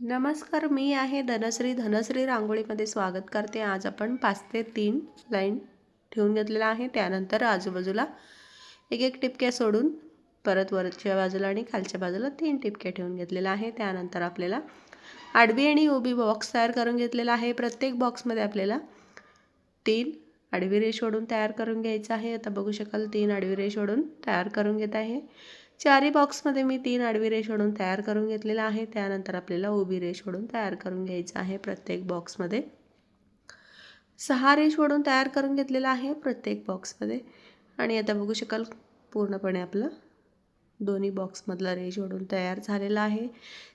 नमस्कार मी आहे धनश्री. धनश्री रांगोळीमध्ये स्वागत करते. आज आपण पाच ते तीन लाईन ठेवून घेतलेला आहे. त्यानंतर आजूबाजूला एक एक टिपक्या सोडून परत वरच्या बाजूला आणि खालच्या बाजूला तीन टिपक्या ठेवून घेतलेला आहे. त्यानंतर आपल्याला आडवी आणि उभी बॉक्स तयार करून घेतलेला आहे. प्रत्येक बॉक्समध्ये आपल्याला तीन आडवी रेष ओढून तयार करून घ्यायचं आहे. आता बघू शकाल तीन आडवी रेष ओढून तयार करून घेत आहे. चारी बॉक्समध्ये मी तीन आडवी रेष ओढून तयार करून घेतलेला आहे. त्यानंतर आपल्याला उभी रेष ओढून तयार करून घ्यायचं आहे प्रत्येक बॉक्समध्ये. सहा रेष ओढून तयार करून घेतलेला आहे प्रत्येक बॉक्समध्ये. आणि आता बघू शकाल पूर्णपणे आपलं दोन्ही बॉक्समधला रेष ओढून तयार झालेला आहे.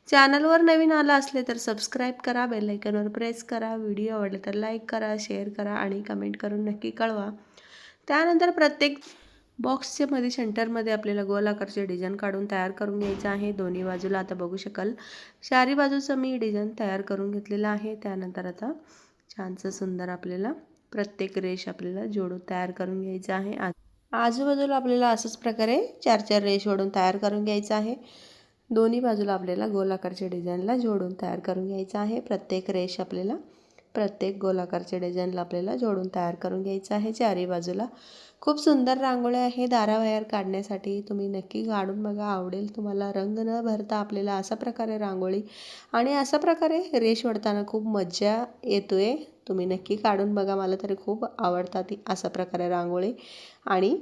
चॅनलवर नवीन आलं असले तर सबस्क्राईब करा बेलायकनवर प्रेस करा व्हिडिओ आवडले तर लाईक करा शेअर करा आणि कमेंट करून नक्की कळवा. त्यानंतर प्रत्येक बॉक्सच्या मध्ये सेंटरमध्ये आपल्याला गोल आकारचे डिझाईन काढून तयार करून घ्यायचं आहे. दोन्ही बाजूला आता बघू शकाल. चारी बाजूचं मी डिझाईन तयार करून घेतलेलं आहे. त्यानंतर आता छानसं सुंदर आपल्याला प्रत्येक रेष आपल्याला जोडून तयार करून घ्यायचं आहे. आजूबाजूला आपल्याला असंच प्रकारे चार चार रेष ओढून तयार करून घ्यायचं आहे. दोन्ही बाजूला आपल्याला गोल आकारच्या डिझाईनला जोडून तयार करून घ्यायचं आहे. प्रत्येक रेष आपल्याला प्रत्येक गोलाकारच्या डिझाईनला आपल्याला जोडून तयार करून घ्यायचं आहे. चारी बाजूला खूप सुंदर रांगोळी आहे दाराबाहेर काढण्यासाठी तुम्ही नक्की काढून बघा. आवडेल तुम्हाला रंग न भरता आपल्याला अशा प्रकारे रांगोळी आणि अशा प्रकारे रेश ओढताना खूप मज्जा येतो आहे तुम्ही नक्की काढून बघा. मला तरी खूप आवडतात अशा प्रकारे रांगोळी आणि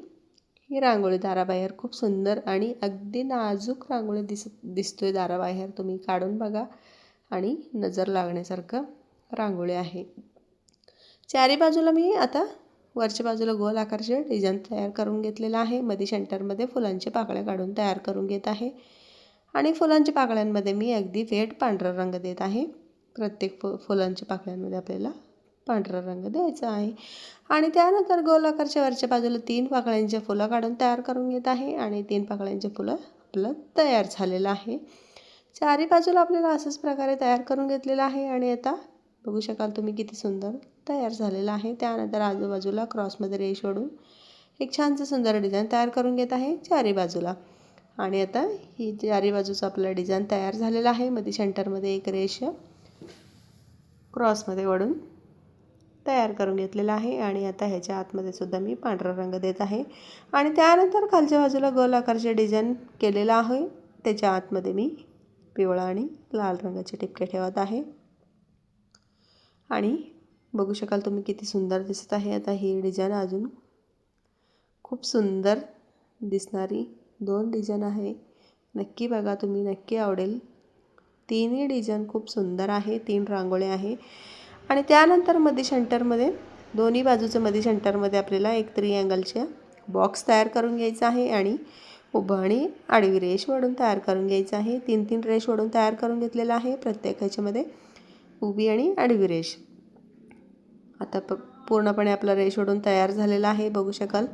ही रांगोळी दाराबाहेर खूप सुंदर आणि अगदी नाजूक रांगोळी दिस दिसतोय दाराबाहेर तुम्ही काढून बघा आणि नजर लागण्यासारखं रांगोळी आहे. चारी बाजूला मी आता वरच्या बाजूला गोल आकारचे डिझाईन तयार करून घेतलेलं आहे. मध्ये सेंटरमध्ये फुलांचे पाकळ्या काढून तयार करून घेत आहे. आणि फुलांच्या पाकळ्यांमध्ये मी अगदी वेट पांढरा रंग देत आहे. प्रत्येक फु फुलांच्या पाकळ्यांमध्ये आपल्याला पांढरा रंग द्यायचा आहे. आणि त्यानंतर गोल आकारच्या वरच्या बाजूला तीन पाकळ्यांचे फुलं काढून तयार करून घेत आहे. आणि तीन पाकळ्यांचे फुलं आपलं तयार झालेलं आहे. चारी बाजूला आपल्याला असंच प्रकारे तयार करून घेतलेलं आहे. आणि आता बघू शकाल तुम्ही किती सुंदर तयार झालेला आहे. त्यानंतर आजूबाजूला क्रॉसमध्ये रेश ओढून एक छानसं सुंदर डिझाईन तयार करून घेत आहे चारी बाजूला. आणि आता ही चारी बाजूचा आपलं डिझाईन तयार झालेला आहे. मध्ये सेंटरमध्ये एक रेष क्रॉसमध्ये ओढून तयार करून घेतलेला आहे. आणि आता ह्याच्या आतमध्ये सुद्धा मी पांढरा रंग देत आहे. आणि त्यानंतर खालच्या बाजूला गोल आकारचे डिझाईन केलेलं आहे. त्याच्या आतमध्ये मी पिवळा आणि लाल रंगाचे टिपके ठेवत आहे. आणि बघू शकाल तुम्ही किती सुंदर दिसत आहे. आता ही डिझाईन अजून खूप सुंदर दिसणारी दोन डिझाईन आहे. नक्की बघा तुम्ही नक्की आवडेल. तिन्ही डिझाईन खूप सुंदर आहे तीन रांगोळ्या आहे. आणि त्यानंतरमध्ये सेंटरमध्ये दोन्ही बाजूचं मध्ये सेंटरमध्ये आपल्याला एक त्रिअँगलच्या बॉक्स तयार करून घ्यायचा आहे आणि उभं आणि आडवी रेश वडून तयार करून घ्यायचं आहे. तीन तीन रेश वडून तयार करून घेतलेलं आहे. प्रत्येक ह्याच्यामध्ये उभी आणि आडवी रेष. आता प पूर्णपणे आपला रेश ओढून तयार झालेला आहे बघू शकाल.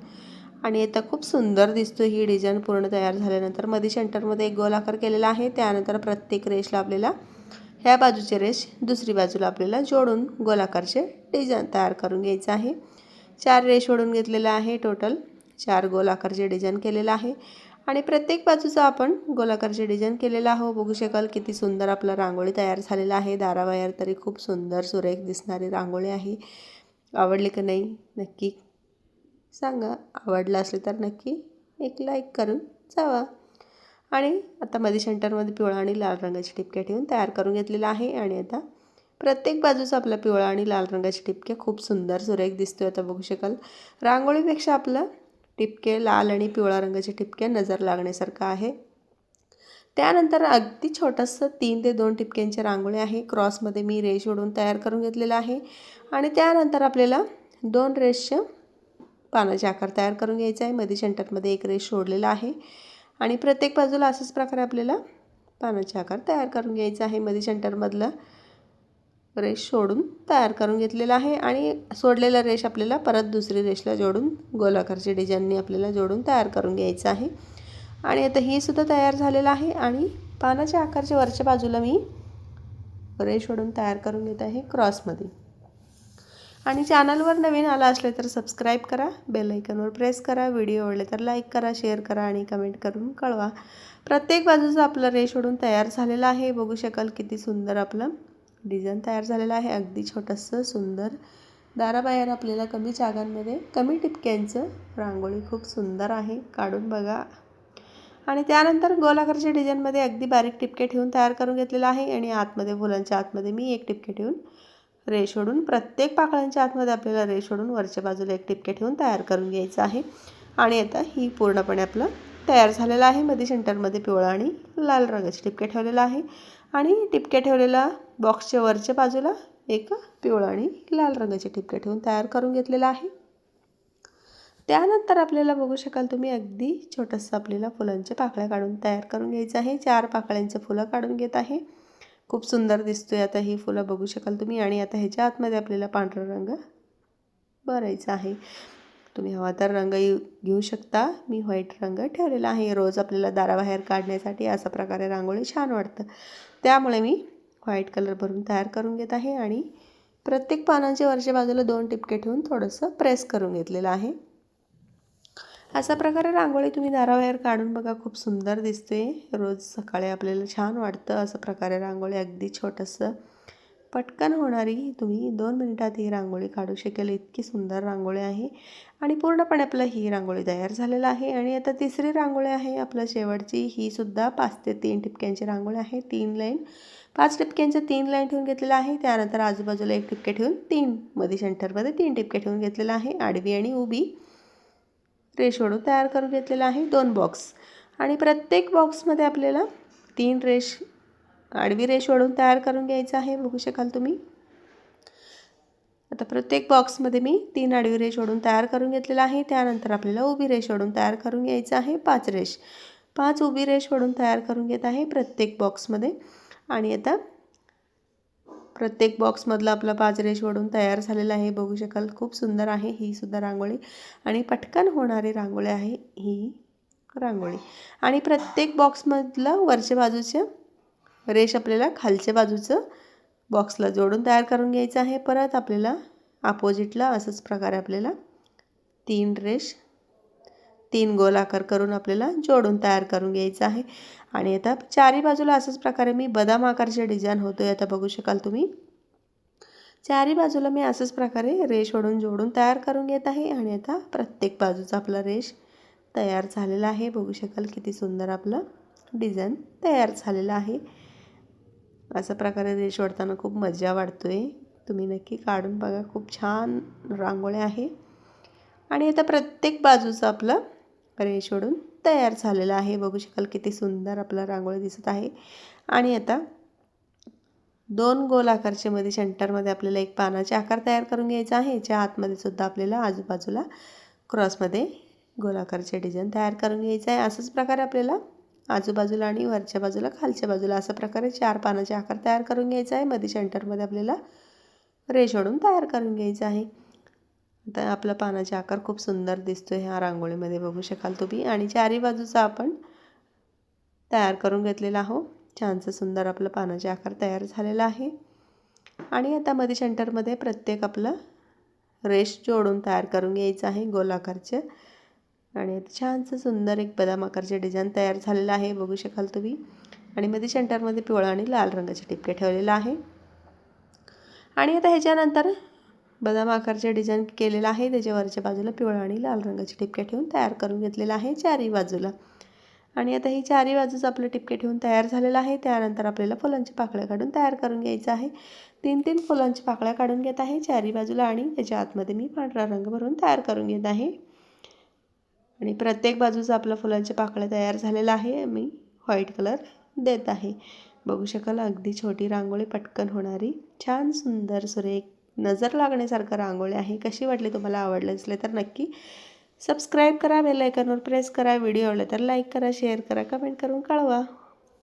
आणि आता खूप सुंदर दिसतो ही डिझाईन पूर्ण तयार झाल्यानंतर. मध्ये सेंटरमध्ये एक गोल आकार केलेला आहे त्यानंतर प्रत्येक रेशला आपल्याला ह्या बाजूचे रेश दुसरी बाजूला आपल्याला जोडून गोलाकारचे डिझाईन तयार करून घ्यायचं आहे. चार रेश ओढून घेतलेलं आहे टोटल. चार गोल आकारचे डिझाईन केलेलं आहे. आणि प्रत्येक बाजूचा आपण गोलाकारचे डिझाईन केलेलं आहो बघू शकाल किती सुंदर आपला रांगोळी तयार झालेला आहे. दाराबाहेर तरी खूप सुंदर सुरेख दिसणारी रांगोळी आहे. आवडली का नाही? नक्की सांगा. आवडलं असेल तर नक्की एक लाईक करून जावा. आणि आता मध्ये सेंटरमध्ये पिवळा आणि लाल रंगाची टिपक्या ठेवून तयार करून घेतलेला आहे. आणि आता प्रत्येक बाजूचा आपला पिवळा आणि लाल रंगाची टिपक्या खूप सुंदर सुरेख दिसतोय. आता बघू शकाल. रांगोळीपेक्षा आपलं टिपके लाल आणि पिवळा रंगाचे टिपके नजर लागण्यासारखं आहे. त्यानंतर अगदी छोटंसं तीन ते दोन टिपक्यांचे रांगोळी आहे. क्रॉसमध्ये मी रेश ओढून तयार करून घेतलेला आहे. आणि त्यानंतर आपल्याला दोन रेशच्या पानाचे आकार तयार करून घ्यायचा आहे. मध्ये सेंटरमध्ये एक रेश सोडलेला आहे. आणि प्रत्येक बाजूला असंच प्रकारे आपल्याला पानाचे आकार तयार करून घ्यायचा आहे. मध्ये सेंटरमधलं रेश सोडून तयार करून घेतलेला आहे आणि सोडलेला रेश आपल्याला परत दुसरी रेशला जोडून गोलाकारच्या डिझाईननी आपल्याला जोडून तयार करून घ्यायचं आहे. आणि आता हे सुद्धा तयार झालेलं आहे आणि पानाच्या आकारच्या वरच्या बाजूला मी रेश ओढून तयार करून घेत आहे क्रॉसमध्ये. आणि चॅनलवर नवीन आला असले तर सबस्क्राईब करा बेल प्रेस करा व्हिडिओ आवडले तर लाईक करा शेअर करा आणि कमेंट करून कळवा. प्रत्येक बाजूचं आपलं रेश ओढून तयार झालेलं आहे. बघू शकाल किती सुंदर आपलं डिझाईन तयार झालेलं आहे. अगदी छोटंसं सुंदर. दाराबाहेर आपल्याला कमी जागांमध्ये कमी टिपक्यांचं रांगोळी खूप सुंदर आहे. काढून बघा. आणि त्यानंतर गोलाकारच्या डिझाईनमध्ये अगदी बारीक टिपके ठेवून तयार करून घेतलेलं आहे. आणि आतमध्ये फुलांच्या आतमध्ये मी एक टिपके ठेवून रेश ओढून प्रत्येक पाकळ्यांच्या आतमध्ये आपल्याला रेश ओढून वरच्या बाजूला एक टिपके ठेवून तयार करून घ्यायचं आहे. आणि आता ही पूर्णपणे आपलं तयार झालेलं आहे. मध्ये सेंटरमध्ये पिवळा आणि लाल रंगाचे टिपके ठेवलेलं आहे. आणि टिपके ठेवलेला बॉक्सच्या वरच्या बाजूला एक पिवळा आणि लाल रंगाचे टिपके ठेवून तयार करून घेतलेला आहे. त्यानंतर आपल्याला बघू शकाल तुम्ही अगदी छोटंसं आपल्याला फुलांच्या पाकळ्या काढून तयार करून घ्यायचं आहे. चार पाकळ्यांचं फुलं काढून घेत आहे. खूप सुंदर दिसतोय आता ही फुलं बघू शकाल तुम्ही. आणि आता ह्याच्या आतमध्ये आपल्याला पांढरा रंग भरायचा आहे. तुम्ही हवा तर रंग घेऊ शकता. मी व्हाईट रंग ठेवलेला आहे. रोज आपल्याला दाराबाहेर काढण्यासाठी अशा प्रकारे रांगोळी छान वाटतं. त्यामुळे मी व्हाईट कलर भरून तयार करून घेत आहे आणि प्रत्येक पानांच्या वरच्या बाजूला दोन टिपके ठेवून थोडंसं प्रेस करून घेतलेलं आहे. अशा प्रकारे रांगोळी तुम्ही दाराबाहेर काढून बघा. खूप सुंदर दिसते. रोज सकाळी आपल्याला छान वाटतं. असं प्रकारे रांगोळी अगदी छोटंसं पटकन होणारी तुम्ही दोन मिनिटात ही रांगोळी काढू शकेल. इतकी सुंदर रांगोळी आहे. आणि पूर्णपणे आपलं ही रांगोळी तयार झालेलं आहे. आणि आता तिसरी रांगोळी आहे. आपलं शेवटची. ही सुद्धा पाच ते तीन टिपक्यांची रांगोळी आहे. तीन लाईन. पाच टिपक्यांच्या तीन लाईन ठेवून घेतलेलं आहे. त्यानंतर आजूबाजूला एक टिपके ठेवून तीन मध्ये सेंटरमध्ये तीन टिपके ठेवून घेतलेलं आहे. आडवी आणि उभी रेश ओढून तयार करून घेतलेला आहे. दोन बॉक्स आणि प्रत्येक बॉक्समध्ये आपल्याला तीन रेश आडवी रेष ओढून तयार करून घ्यायचं आहे. बघू शकाल तुम्ही. आता प्रत्येक बॉक्समध्ये मी तीन आडवी रेष ओढून तयार करून घेतलेला आहे. त्यानंतर आपल्याला उभी रेश ओढून तयार करून घ्यायचं आहे. पाच रेश. पाच उभी रेष ओढून तयार करून घेत आहे प्रत्येक बॉक्समध्ये आणि आता प्रत्येक बॉक्समधला आपला पाच रेष ओढून तयार झालेला आहे. बघू शकाल खूप सुंदर आहे ही सुद्धा रांगोळी. आणि पटकन होणारी रांगोळी आहे ही रांगोळी. आणि प्रत्येक बॉक्समधलं वरच्या बाजूच्या रेश आपल्याला खालच्या बाजूचं बॉक्सला जोडून तयार करून घ्यायचं आहे. परत आपल्याला अपोजिटला असंच प्रकारे आपल्याला तीन रेश तीन गोलाकार करून आपल्याला जोडून तयार करून घ्यायचं आहे. आणि आता चारी बाजूला असंच प्रकारे मी बदाम आकारचे डिझाईन होतो आहे आता बघू शकाल तुम्ही. चारी बाजूला मी असंच प्रकारे रेश ओढून जोडून तयार करून घेत आहे. आणि आता प्रत्येक बाजूचा आपला रेश तयार झालेला आहे. बघू शकाल किती सुंदर आपलं डिझाईन तयार झालेलं आहे. अशा प्रकारे रेश सोडताना खूप मजा वाटतो आहे तुम्ही नक्की काढून बघा. खूप छान रांगोळ्या आहे. आणि आता प्रत्येक बाजूचं आपलं रेश ओढून तयार झालेलं आहे. बघू शकाल किती सुंदर आपला रांगोळी दिसत आहे. आणि आता दोन गोल आकारचे मध्ये सेंटरमध्ये आपल्याला एक पानाचे आकार तयार करून घ्यायचा आहे. याच्या आतमध्ये सुद्धा आपल्याला आजूबाजूला क्रॉसमध्ये गोलाकारचे डिझाईन तयार करून घ्यायचं आहे. असंच प्रकारे आपल्याला आजूबाजूला आणि वरच्या बाजूला खालच्या बाजूला. अशा प्रकारे चार पानाचे आकार तयार करून घ्यायचा आहे. मध्ये सेंटरमध्ये आपल्याला रेश ओढून तयार करून घ्यायचं आहे. आता आपला पानाचा आकार खूप सुंदर दिसतो ह्या रांगोळीमध्ये. बघू शकाल तुम्ही. आणि चारी बाजूचा आपण तयार करून घेतलेला आहो छानसं सुंदर आपलं पानाचा आकार तयार झालेला आहे. आणि आता मध्ये सेंटरमध्ये प्रत्येक आपलं रेश जोडून तयार करून घ्यायचं आहे. गोलाकारचं आणि छानसं सुंदर एक बदाम आकारचे डिझाईन तयार झालेलं आहे बघू शकाल तुम्ही. आणि मध्ये सेंटरमध्ये पिवळा आणि लाल रंगाचे टिपके ठेवलेलं आहे. आणि आता ह्याच्यानंतर बदाम आकारचे डिझाईन केलेलं आहे. त्याच्यावरच्या बाजूला पिवळा आणि लाल रंगाचे टिपके ठेवून तयार करून घेतलेलं आहे चारही बाजूला. आणि आता ही चारी बाजूचं आपलं टिपके ठेवून तयार झालेलं आहे. त्यानंतर आपल्याला फुलांची पाकळ्या काढून तयार करून घ्यायचं आहे. तीन तीन फुलांची पाकळ्या काढून घेत आहे चारी बाजूला आणि त्याच्या आतमध्ये मी पांढरा रंग भरून तयार करून घेत आहे. आणि प्रत्येक बाजूचं आपलं फुलांच्या पाकळ्या तयार झालेलं आहे. मी व्हाईट कलर देत आहे. बघू शकाल अगदी छोटी रांगोळी पटकन होणारी. छान सुंदर सुरेख नजर लागण्यासारखं रांगोळी आहे. कशी वाटली तुम्हाला आवडलं असले तर नक्की सबस्क्राईब करा बेलायकनवर प्रेस करा. व्हिडिओ आवडला तर लाईक करा शेअर करा कमेंट करून कळवा.